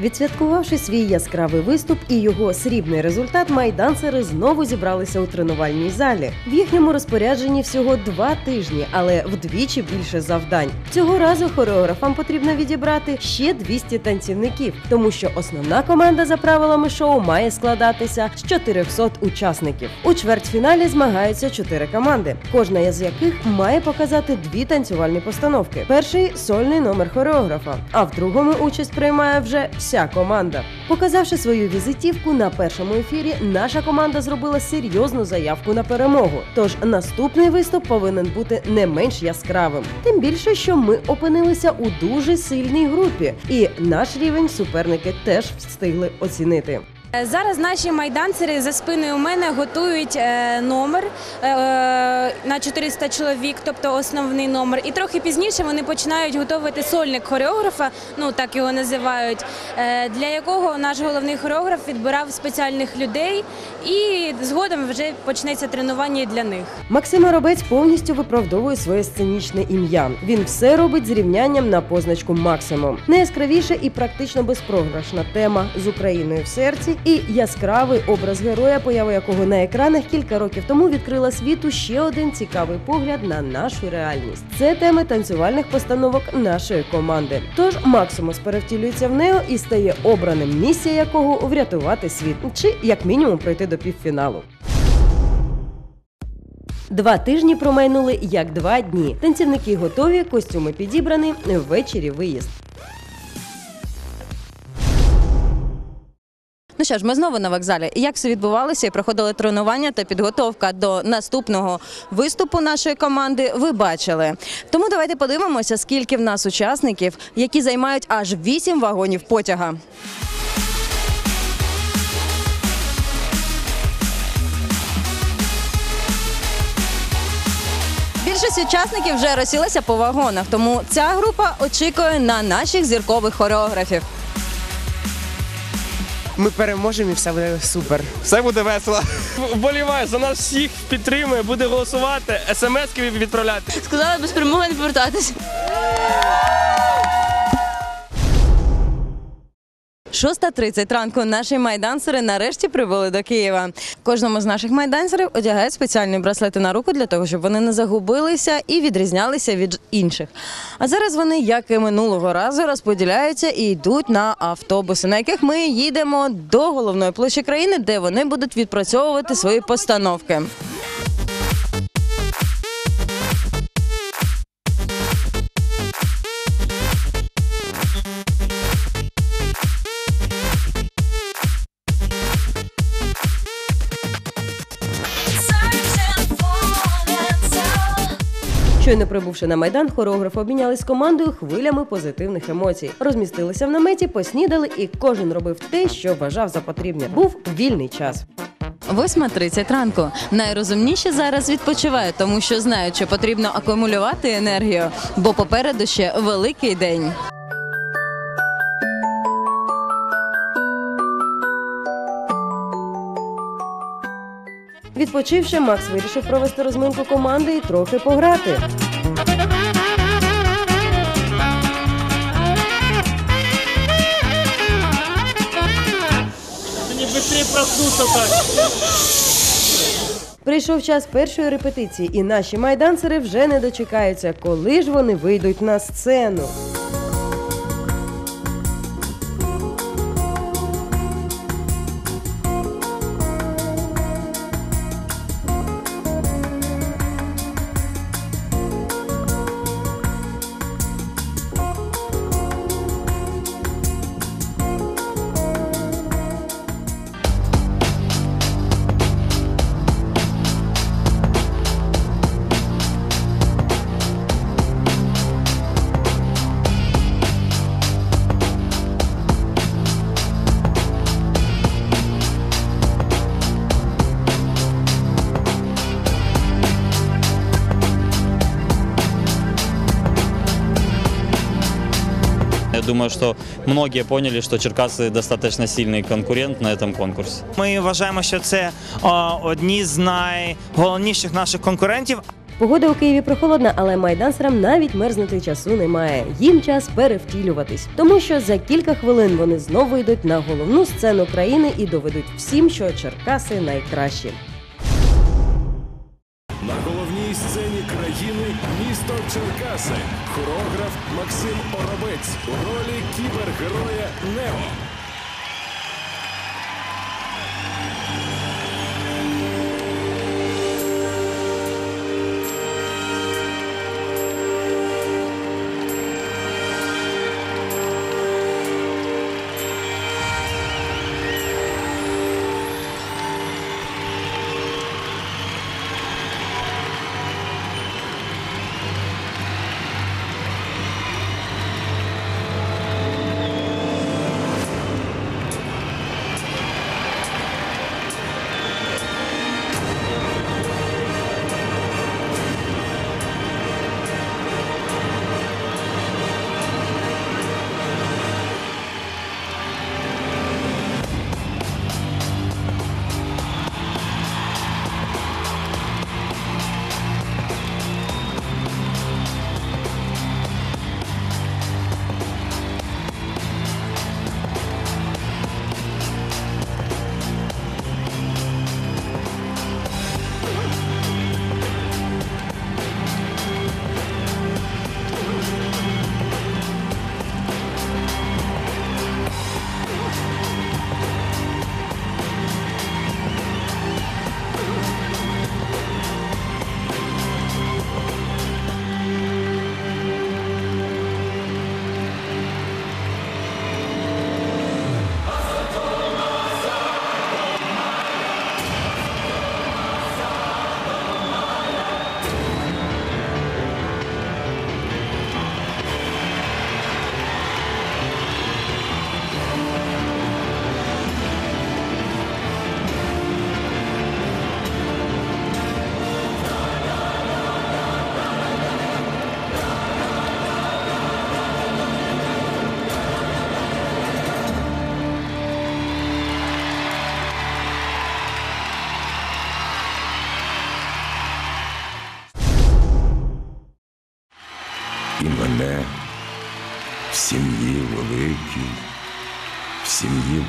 Відсвяткувавши свій яскравий виступ і його срібний результат, майдансери знову зібралися у тренувальній залі. В їхньому розпорядженні всього два тижні, але вдвічі більше завдань. Цього разу хореографам потрібно відібрати ще 200 танцівників, тому що основна команда за правилами шоу має складатися з 400 учасників. У чвертьфіналі змагаються чотири команди, кожна з яких має показати дві танцювальні постановки. Перший сольний номер хореографа, а в другому участь приймає вже вся команда. Показавши свою візитівку на першому ефірі, наша команда зробила серйозну заявку на перемогу. Тож наступний виступ повинен бути не менш яскравим. Тим більше, що ми опинилися у дуже сильній групі, і наш рівень суперники теж встигли оцінити. Е, Зараз наші майданцери за спиною у мене готують е, номер е, на 400 чоловік, тобто основний номер. І трохи пізніше вони починають готувати сольник хореографа, ну так його називають, е, для якого наш головний хореограф відбирав спеціальних людей, і згодом вже почнеться тренування для них. Максим Робець повністю виправдовує своє сценічне ім'я. Він все робить з рівнянням на позначку максимум. Найяскравіша і практично безпрограшна тема з Україною в серці і яскравий образ героя, поява якого на екранах кілька років тому відкрила світу ще один цікавий погляд на нашу реальність. Це теми танцювальних постановок нашої команди. Тож Максимус перевтілюється в нео і стає обраним місія якого врятувати світ, чи як мінімум пройти до півфіналу. Два тижні промайнули як два дні. Танцівники готові, костюми підібрані. Ввечері виїзд. Ну що ж, ми знову на вокзалі. Як все відбувалося і проходили тренування та підготовка до наступного виступу нашої команди. Ви бачили. Тому давайте подивимося, скільки в нас учасників, які займають аж 8 вагонів потяга. Більшість учасників вже розсілася по вагонах, тому ця група очікує на наших зіркових хореографів. Ми переможемо і все буде супер. Все буде весело. Вболіваю, за нас всіх підтримує, буде голосувати, смски відправляти. Сказали без перемоги не повертатись. Шоста тридцять ранку наші майдансери нарешті прибули до Києва. Кожному з наших майдансерів одягають спеціальні браслети на руку для того, щоб вони не загубилися і відрізнялися від інших. А зараз вони, як і минулого разу, розподіляються і йдуть на автобуси, на яких ми їдемо до головної площі країни, де вони будуть відпрацьовувати свої постановки. Щойно прибувши на майдан, хореографи обмінялись командою хвилями позитивних емоцій. Розмістилися в наметі, поснідали, і кожен робив те, що вважав за потрібне. Був вільний час. 8.30 ранку. Найрозумніші зараз відпочивають, тому що знають, що потрібно акумулювати енергію, бо попереду ще великий день. Відпочивши, Макс вирішив провести розминку команди і трохи пограти. Мені швидше проснувся так. Прийшов час першої репетиції, і наші майдансери вже не дочекаються, коли ж вони вийдуть на сцену. думаю, что многие поняли, что Черкасы достаточно сильный конкурент на этом конкурсе. Ми вважаємо, що це о, одні з найголовніших наших конкурентів. Погода у Києві прохолодна, але майдансерам навіть мерзнути часу немає. Їм час перевтілюватись, тому що за кілька хвилин вони знову йдуть на головну сцену країни і доведуть всім, що Черкаси найкращі. Черкаси. Хореограф Максим Оробець у ролі кібергероя Нео.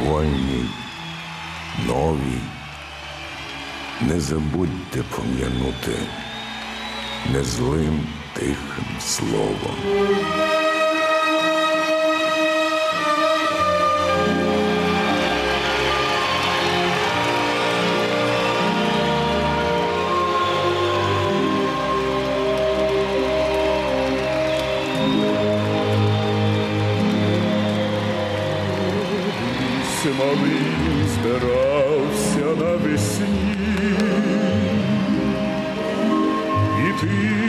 Вольній, новій. Не забудьте пом'янути незлим тихим словом. І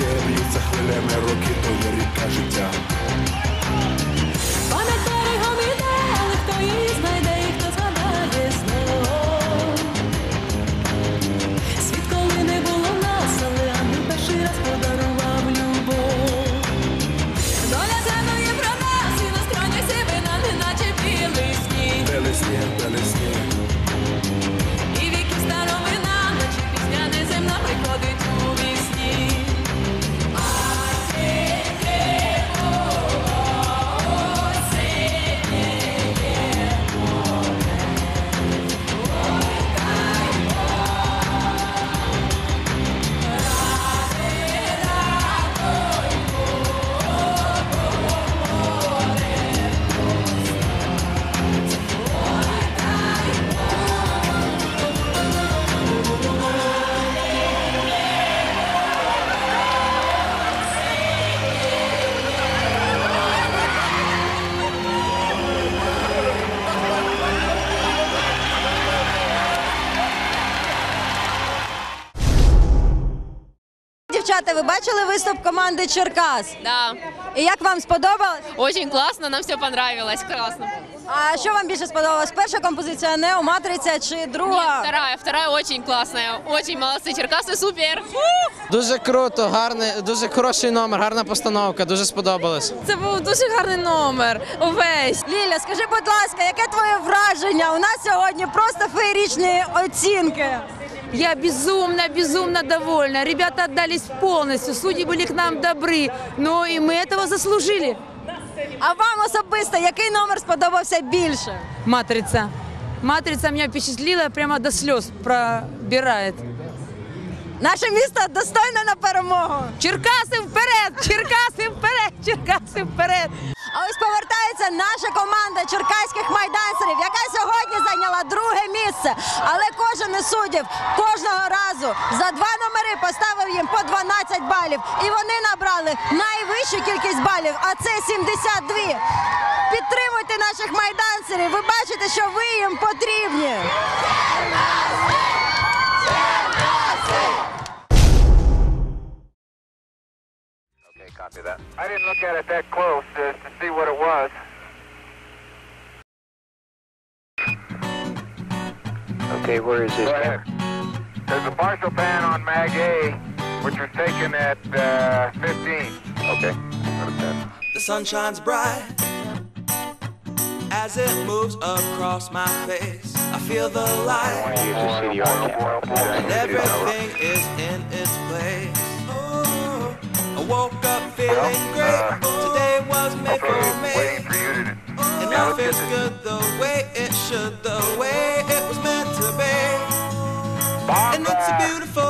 березі ріки хвилями руки, то є ріка життя. Дівчата, ви бачили виступ команди Черкас? Да, І як вам сподобалось? очень классно, нам все понравилось, классно. А що вам більше сподобалось? Перша композиція Нео, Матриця чи друга? Вторая, вторая очень классная, очень молодцы, Черкасы супер. Дуже круто, гарний, дуже хороший номер, гарна постановка, дуже сподобалось. Це був дуже гарний номер, увесь. Ліля, скажи, будь ласка, яке твоє враження? У нас сьогодні просто феєричні оцінки. Я безумно, безумно довольна. Ребята отдались полностью, судьи были к нам добры, но и мы этого заслужили. А вам особисто який номер сподобався більше? Матрица. Матрица меня впечатлила, прямо до слез пробирает. Наше місто достойне на перемогу. Черкаси вперед! Черкаси вперед! Черкаси вперед! А ось повертається наша команда черкаських майданцерів, яка сьогодні зайняла друге місце. Але кожен із суддів кожного разу за два номери поставив їм по 12 балів. І вони набрали найвищу кількість балів, а це 72. Підтримуйте наших майданцерів. Ви бачите, що ви їм потрібні. Copy that. I didn't look at it that close uh, to see what it was. Okay, where is this? There's a partial ban on Mag A, which was taken at uh, 15. Okay. The sun shines bright as it moves across my face. I feel the light, and everything is in its place. I woke up feeling great. Today was made for me, and life is good the way it should, the way it was meant to be. And it's a beautiful